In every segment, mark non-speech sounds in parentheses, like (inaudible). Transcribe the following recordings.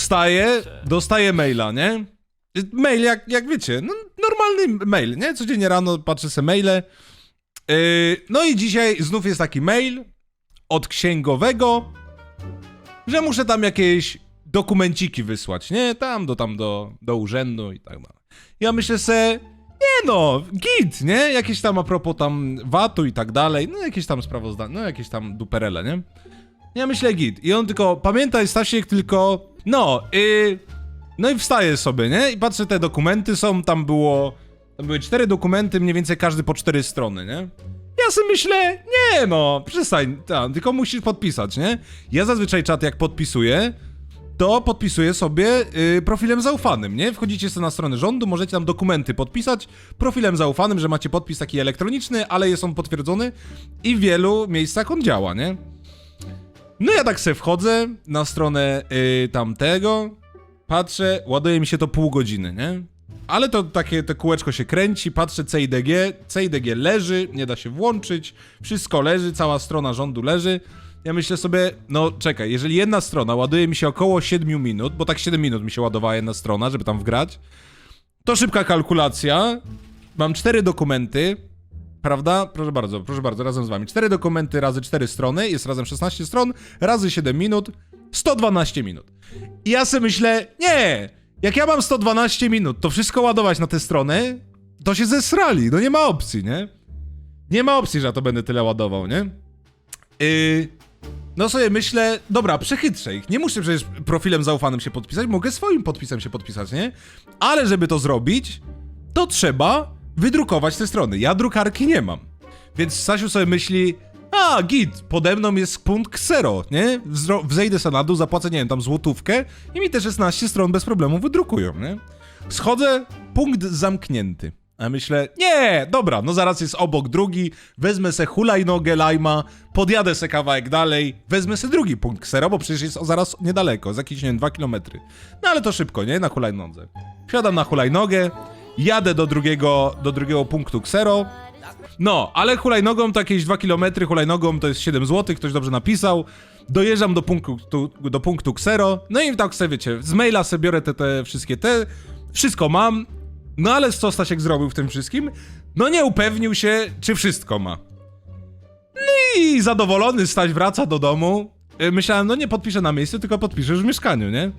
wstaję, dostaję maila, nie? Mail, jak, jak wiecie, no, normalny mail, nie? Codziennie rano patrzę sobie maile. Yy, no i dzisiaj znów jest taki mail od księgowego, że muszę tam jakieś dokumenciki wysłać, nie? Tam do, tam do, do urzędu i tak dalej. Ja myślę se, nie no, git, nie? Jakieś tam a propos tam VAT-u i tak dalej, no jakieś tam sprawozdania, no jakieś tam duperele, nie? Ja myślę git. I on tylko, pamiętaj Stasiek, tylko, no, y, no i wstaję sobie, nie? I patrzę, te dokumenty są, tam było, tam były cztery dokumenty, mniej więcej każdy po cztery strony, nie? Ja sobie myślę, nie no, przestań, tam, tylko musisz podpisać, nie? Ja zazwyczaj czat jak podpisuję, to podpisuję sobie y, profilem zaufanym, nie? Wchodzicie sobie na stronę rządu, możecie tam dokumenty podpisać profilem zaufanym, że macie podpis taki elektroniczny, ale jest on potwierdzony i w wielu miejscach on działa, nie? No ja tak sobie wchodzę na stronę y, tamtego, patrzę, ładuje mi się to pół godziny, nie? Ale to takie, to kółeczko się kręci, patrzę CIDG, CIDG leży, nie da się włączyć, wszystko leży, cała strona rządu leży. Ja myślę sobie, no czekaj, jeżeli jedna strona ładuje mi się około 7 minut, bo tak 7 minut mi się ładowała jedna strona, żeby tam wgrać, to szybka kalkulacja, mam cztery dokumenty, prawda? Proszę bardzo, proszę bardzo, razem z wami. Cztery dokumenty razy cztery strony, jest razem 16 stron, razy 7 minut, 112 minut. I ja sobie myślę, nie, jak ja mam 112 minut, to wszystko ładować na tę stronę, to się zesrali, no nie ma opcji, nie? Nie ma opcji, że ja to będę tyle ładował, nie? Yy, no sobie myślę, dobra, przechytrzę ich. Nie muszę przecież profilem zaufanym się podpisać, mogę swoim podpisem się podpisać, nie? Ale żeby to zrobić, to trzeba wydrukować te strony. Ja drukarki nie mam. Więc Stasiu sobie myśli, a git, pode mną jest punkt ksero, nie? Wzro- wzejdę sobie na dół, zapłacę, nie wiem, tam złotówkę i mi te 16 stron bez problemu wydrukują, nie? Schodzę, punkt zamknięty. A myślę, nie, dobra, no zaraz jest obok drugi, wezmę se hulajnogę lajma, podjadę se kawałek dalej, wezmę se drugi punkt ksero, bo przecież jest zaraz niedaleko, za jakieś, nie wiem, dwa kilometry. No ale to szybko, nie? Na hulajnodze. Wsiadam na hulajnogę, jadę do drugiego, do drugiego punktu ksero, no, ale hulajnogą to jakieś 2 km, hulajnogą to jest 7 zł, ktoś dobrze napisał. Dojeżdżam do punktu, do punktu Xero, no i tak sobie wiecie, z maila sobie biorę te, te wszystkie te, wszystko mam, no ale co Stasiek zrobił w tym wszystkim? No nie upewnił się, czy wszystko ma. No i zadowolony Staś wraca do domu. Y, Myślałem, no nie podpiszę na miejscu, tylko podpiszę już w mieszkaniu, nie?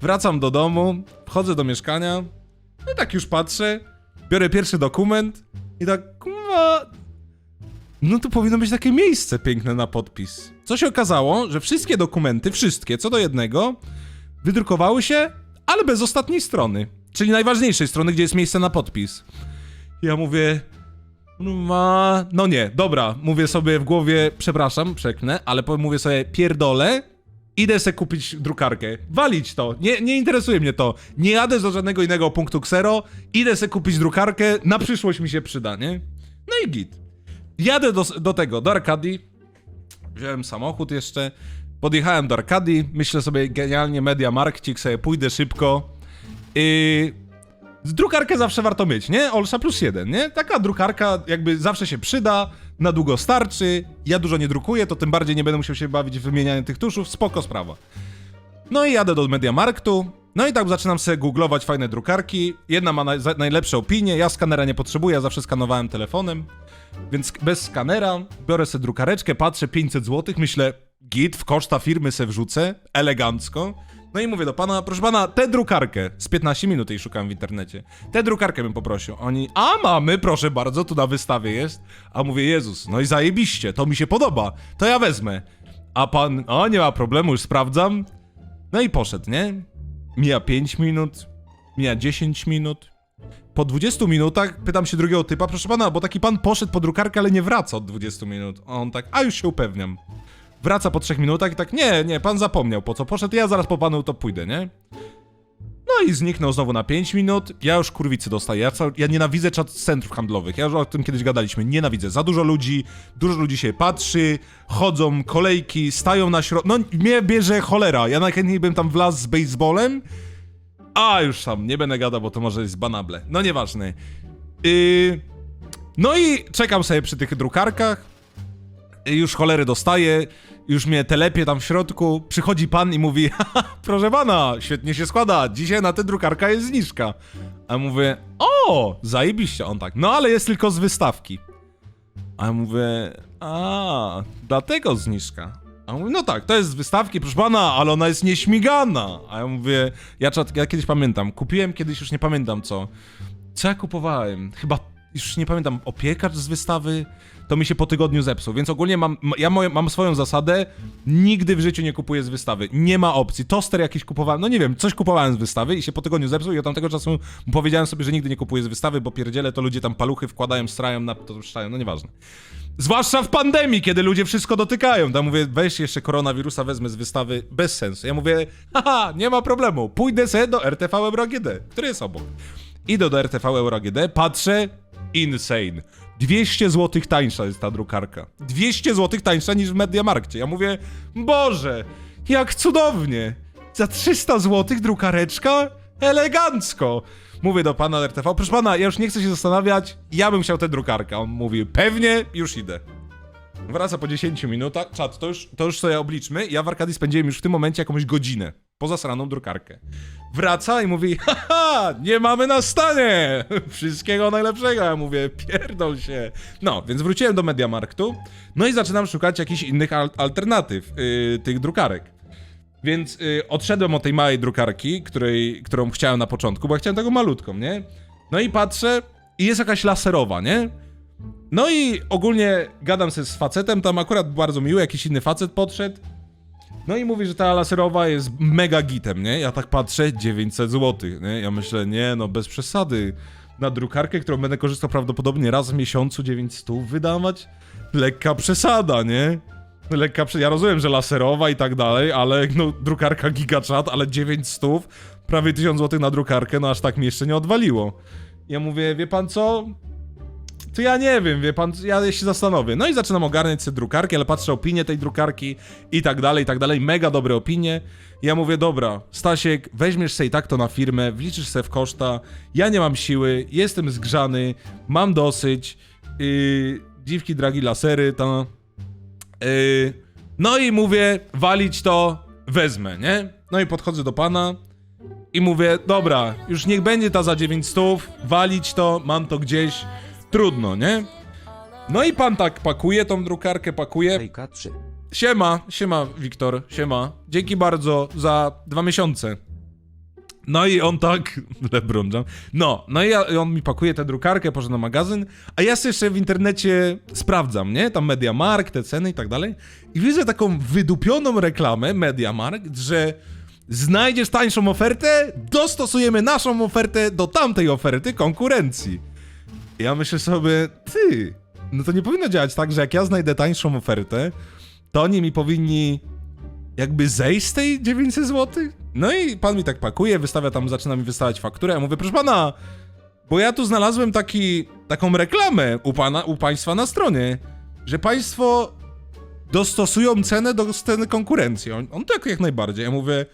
Wracam do domu, wchodzę do mieszkania, no i tak już patrzę, biorę pierwszy dokument i tak, kurwa, no to powinno być takie miejsce piękne na podpis. Co się okazało, że wszystkie dokumenty, wszystkie, co do jednego, wydrukowały się, ale bez ostatniej strony. Czyli najważniejszej strony, gdzie jest miejsce na podpis. Ja mówię, no ma... No nie, dobra, mówię sobie w głowie, przepraszam, przeknę, ale mówię sobie, pierdolę, idę se kupić drukarkę. Walić to, nie, nie interesuje mnie to. Nie jadę do żadnego innego punktu Xero, idę se kupić drukarkę, na przyszłość mi się przyda, nie? No i git. Jadę do, do tego, do Arkadii, wziąłem samochód jeszcze, podjechałem do Arkadii, myślę sobie genialnie, media markcik, sobie pójdę szybko. Yy, drukarkę zawsze warto mieć, nie? Olsza plus jeden, nie? Taka drukarka jakby zawsze się przyda, na długo starczy, ja dużo nie drukuję, to tym bardziej nie będę musiał się bawić w wymienianie tych tuszów, spoko sprawa. No i jadę do Mediamarktu, no i tak zaczynam sobie googlować fajne drukarki, jedna ma naj, najlepsze opinie, ja skanera nie potrzebuję, ja zawsze skanowałem telefonem, więc bez skanera biorę sobie drukareczkę, patrzę 500 zł, myślę, git, w koszta firmy se wrzucę, elegancko. No i mówię do pana, proszę pana, tę drukarkę, z 15 minut jej szukałem w internecie, tę drukarkę bym poprosił. Oni, a mamy, proszę bardzo, tu na wystawie jest. A mówię, Jezus, no i zajebiście, to mi się podoba, to ja wezmę. A pan, o nie ma problemu, już sprawdzam. No i poszedł, nie? Mija 5 minut, mija 10 minut. Po 20 minutach pytam się drugiego typa, proszę pana, bo taki pan poszedł po drukarkę, ale nie wraca od 20 minut. A on tak, a już się upewniam. Wraca po 3 minutach i tak, nie, nie, pan zapomniał po co poszedł, ja zaraz po panu to pójdę, nie? No i zniknął znowu na 5 minut. Ja już kurwicy dostaję. Ja, ja nienawidzę czat centrów handlowych. Ja już o tym kiedyś gadaliśmy. Nienawidzę. Za dużo ludzi, dużo ludzi się patrzy, chodzą, kolejki, stają na środku. No mnie bierze cholera. Ja najchętniej bym tam wlazł z baseballem. A już tam, nie będę gadał, bo to może jest banable. No nieważne. Yy... No i czekam sobie przy tych drukarkach. Już cholery dostaję, już mnie telepie tam w środku, przychodzi pan i mówi, (laughs) "Haha, proszę pana, świetnie się składa, dzisiaj na tę drukarka jest zniżka. A mówię, o, zajebiście, on tak, no ale jest tylko z wystawki. A ja mówię, a, dlatego zniżka. A on mówi, no tak, to jest z wystawki, proszę pana, ale ona jest nieśmigana. A ja mówię, ja, ja kiedyś pamiętam, kupiłem kiedyś, już nie pamiętam co. Co ja kupowałem? Chyba, już nie pamiętam, opiekacz z wystawy? To mi się po tygodniu zepsuł, więc ogólnie mam, ja moje, mam swoją zasadę, nigdy w życiu nie kupuję z wystawy. Nie ma opcji. Toster jakiś kupowałem, no nie wiem, coś kupowałem z wystawy i się po tygodniu zepsuł i od tamtego czasu powiedziałem sobie, że nigdy nie kupuję z wystawy, bo pierdzielę to ludzie tam paluchy wkładają, strają, na to szczają, no nieważne. Zwłaszcza w pandemii, kiedy ludzie wszystko dotykają. Tam mówię, weź jeszcze koronawirusa, wezmę z wystawy, bez sensu. Ja mówię, haha, nie ma problemu, pójdę sobie do RTV Euro AGD, który jest obok. Idę do RTV Euro AGD, patrzę, insane. 200 zł tańsza jest ta drukarka. 200 zł tańsza niż w Mediamarkcie. Ja mówię, Boże, jak cudownie. Za 300 zł drukareczka? Elegancko. Mówię do pana RTV, proszę pana, ja już nie chcę się zastanawiać, ja bym chciał tę drukarkę. On mówi, pewnie, już idę. Wraca po 10 minutach. Czat, to już, to już sobie obliczmy. Ja w Arkadii spędziłem już w tym momencie jakąś godzinę. Poza sraną drukarkę. Wraca i mówi, haha, nie mamy na stanie. (laughs) Wszystkiego najlepszego. Ja mówię, pierdol się. No, więc wróciłem do Mediamarktu. No i zaczynam szukać jakichś innych al alternatyw yy, tych drukarek. Więc y, odszedłem od tej małej drukarki, której, którą chciałem na początku, bo ja chciałem taką malutką, nie? No i patrzę i jest jakaś laserowa, nie? No i ogólnie gadam sobie z facetem, tam akurat bardzo miły, jakiś inny facet podszedł. No i mówi, że ta laserowa jest mega gitem, nie? Ja tak patrzę, 900 zł, nie? Ja myślę, nie no, bez przesady. Na drukarkę, którą będę korzystał prawdopodobnie raz w miesiącu 900 wydawać? Lekka przesada, nie? Lekka prze... Ja rozumiem, że laserowa i tak dalej, ale no drukarka gigachat, ale 900, prawie 1000 zł na drukarkę, no aż tak mi jeszcze nie odwaliło. Ja mówię, wie pan co? To ja nie wiem, wie pan, ja się zastanowię. No i zaczynam ogarniać sobie drukarki, ale patrzę opinię tej drukarki i tak dalej, i tak dalej. Mega dobre opinie. Ja mówię, dobra, Stasiek, weźmiesz sobie i tak to na firmę, wliczysz sobie w koszta. Ja nie mam siły, jestem zgrzany, mam dosyć. Yy, dziwki, dragi, lasery, to... Yy, no i mówię, walić to wezmę, nie? No i podchodzę do pana i mówię, dobra, już niech będzie ta za 900, walić to, mam to gdzieś, trudno, nie? No i pan tak pakuje tą drukarkę, pakuje. Hejka 3. Siema, siema, Wiktor, siema. Dzięki bardzo za dwa miesiące. No i on tak, (laughs) LeBron James. No, no i ja, i on mi pakuje tę drukarkę, poszedł na magazyn, a ja sobie jeszcze w internecie sprawdzam, nie? Tam Mediamarkt, te ceny i tak dalej. I widzę taką wydupioną reklamę Mediamarkt, że znajdziesz tańszą ofertę, dostosujemy naszą ofertę do tamtej oferty konkurencji. Ja myślę sobie, ty, no to nie powinno działać tak, że jak ja znajdę tańszą ofertę, to oni mi powinni jakby zejść z tej 900 zł? No i pan mi tak pakuje, wystawia tam, zaczyna mi wystawiać fakturę, ja mówię, proszę pana, bo ja tu znalazłem taki, taką reklamę u pana, u państwa na stronie, że państwo dostosują cenę do ceny konkurencji. On, on tak jak najbardziej. Ja mówię,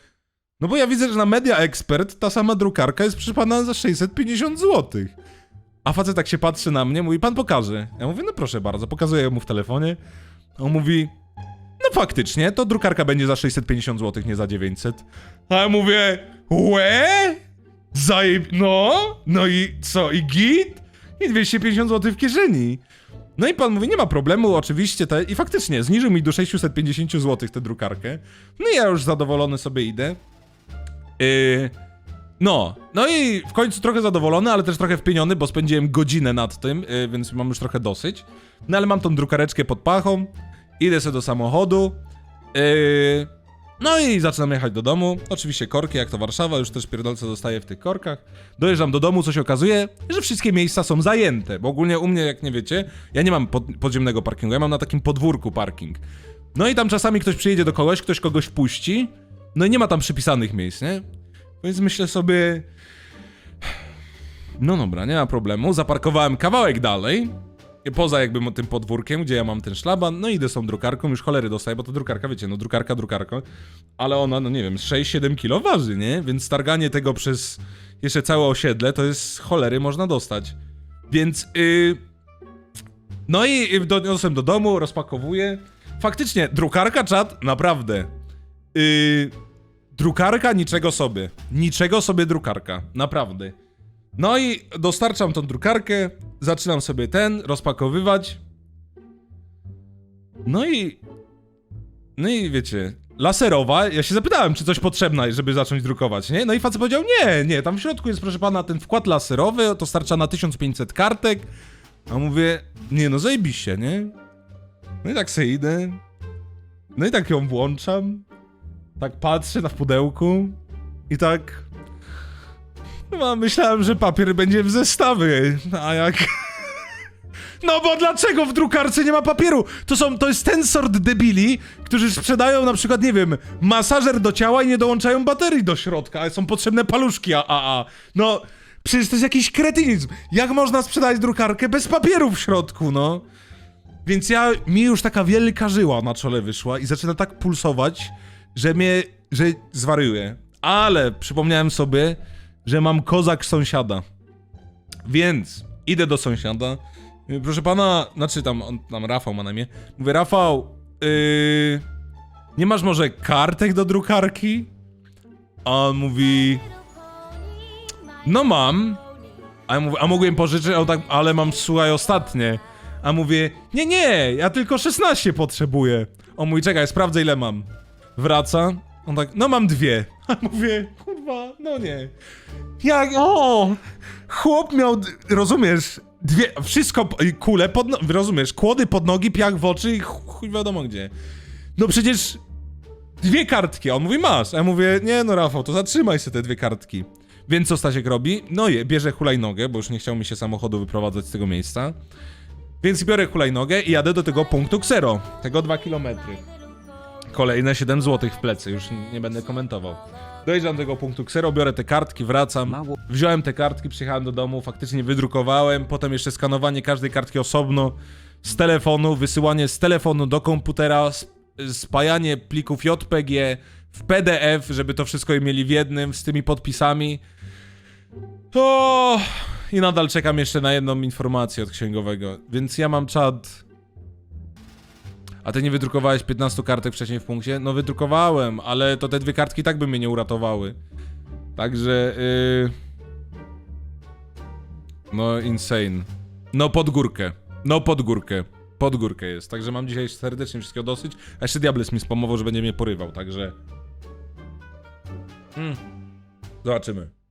no bo ja widzę, że na Media Expert ta sama drukarka jest przy pana za 650 zł. A facet tak się patrzy na mnie, mówi, pan pokaże. Ja mówię, no proszę bardzo, pokazuję mu w telefonie. On mówi, no faktycznie, to drukarka będzie za 650 zł, nie za 900. A ja mówię, łe? Zajeb... No? No i co, i git? I 250 zł w kieszeni. No i pan mówi, nie ma problemu, oczywiście, te... i faktycznie, zniżył mi do 650 zł tę drukarkę. No i ja już zadowolony sobie idę. Yy... No, no i w końcu trochę zadowolony, ale też trochę wpieniony, bo spędziłem godzinę nad tym, yy, więc mam już trochę dosyć. No ale mam tą drukareczkę pod pachą, idę sobie do samochodu, yy, no i zaczynam jechać do domu. Oczywiście korki, jak to Warszawa, już też pierdolce dostaję w tych korkach. Dojeżdżam do domu, co się okazuje, że wszystkie miejsca są zajęte, bo ogólnie u mnie, jak nie wiecie, ja nie mam pod, podziemnego parkingu, ja mam na takim podwórku parking. No i tam czasami ktoś przyjedzie do kogoś, ktoś kogoś wpuści, no i nie ma tam przypisanych miejsc, nie? Więc myślę sobie... No dobra, nie ma problemu. Zaparkowałem kawałek dalej, poza jakby tym podwórkiem, gdzie ja mam ten szlaban, no idę z tą drukarką, już cholery dostaję, bo to drukarka, wiecie, no drukarka, drukarka, ale ona, no nie wiem, 6-7 kilo waży, nie? Więc targanie tego przez jeszcze całe osiedle, to jest cholery można dostać. Więc, yy, No i doniosłem do domu, rozpakowuję. Faktycznie, drukarka czat, naprawdę. Yy, drukarka niczego sobie. Niczego sobie drukarka, naprawdę. No i dostarczam tą drukarkę, zaczynam sobie ten rozpakowywać. No i. No i wiecie, laserowa. Ja się zapytałem, czy coś potrzebne, żeby zacząć drukować, nie? No i facet powiedział: Nie, nie, tam w środku jest, proszę pana, ten wkład laserowy, to starcza na 1500 kartek. A mówię: Nie, no zajebiście, nie? No i tak se idę. No i tak ją włączam. Tak patrzę na pudełku. I tak. No, myślałem, że papier będzie w zestawie, a jak. (laughs) No bo dlaczego w drukarce nie ma papieru? To są, to jest ten sort debili, którzy sprzedają na przykład, nie wiem, masażer do ciała i nie dołączają baterii do środka, ale są potrzebne paluszki AAA. No, przecież to jest jakiś kretynizm. Jak można sprzedać drukarkę bez papieru w środku, no? Więc ja, mi już taka wielka żyła na czole wyszła i zaczyna tak pulsować, że mnie, że zwariuję. Ale przypomniałem sobie, że mam kozak sąsiada. Więc idę do sąsiada. Proszę pana, znaczy tam, on, tam Rafał ma na imię. Mówię, Rafał, yy, nie masz może kartek do drukarki? A on mówi, no mam. A ja mówię, a mogłem pożyczyć? On tak, ale mam, słuchaj, ostatnie. A mówię, nie, nie, ja tylko 16 potrzebuję. On mówi, czekaj, sprawdzę ile mam. Wraca, on tak, no mam dwie. (laughs) A mówię, kurwa, no nie. Jak, o! Chłop miał, rozumiesz, dwie, wszystko, kule pod, no, rozumiesz, kłody pod nogi, piach w oczy i ch- chuj wiadomo gdzie. No przecież dwie kartki, a on mówi, masz. A ja mówię, nie no Rafał, to zatrzymaj sobie te dwie kartki. Więc co Stasiek robi? No je, bierze hulajnogę, bo już nie chciał mi się samochodu wyprowadzać z tego miejsca. Więc biorę hulajnogę i jadę do tego punktu Xero, tego 2 kilometry. Kolejne 7 zł w plecy, już nie będę komentował. Dojeżdżam do tego punktu Xero, biorę te kartki, wracam. Wziąłem te kartki, przyjechałem do domu, faktycznie wydrukowałem, potem jeszcze skanowanie każdej kartki osobno z telefonu, wysyłanie z telefonu do komputera, sp- spajanie plików JPG w PDF, żeby to wszystko mieli w jednym, z tymi podpisami. To... I nadal czekam jeszcze na jedną informację od księgowego, więc ja mam czat... A ty nie wydrukowałeś 15 kartek wcześniej w punkcie? No wydrukowałem, ale to te dwie kartki tak by mnie nie uratowały. Także. Yy... No, insane. No, pod górkę. No, pod górkę. Pod górkę jest. Także mam dzisiaj serdecznie wszystkiego dosyć. A jeszcze Diables mi spomował, że będzie mnie porywał, także. Mm. Zobaczymy.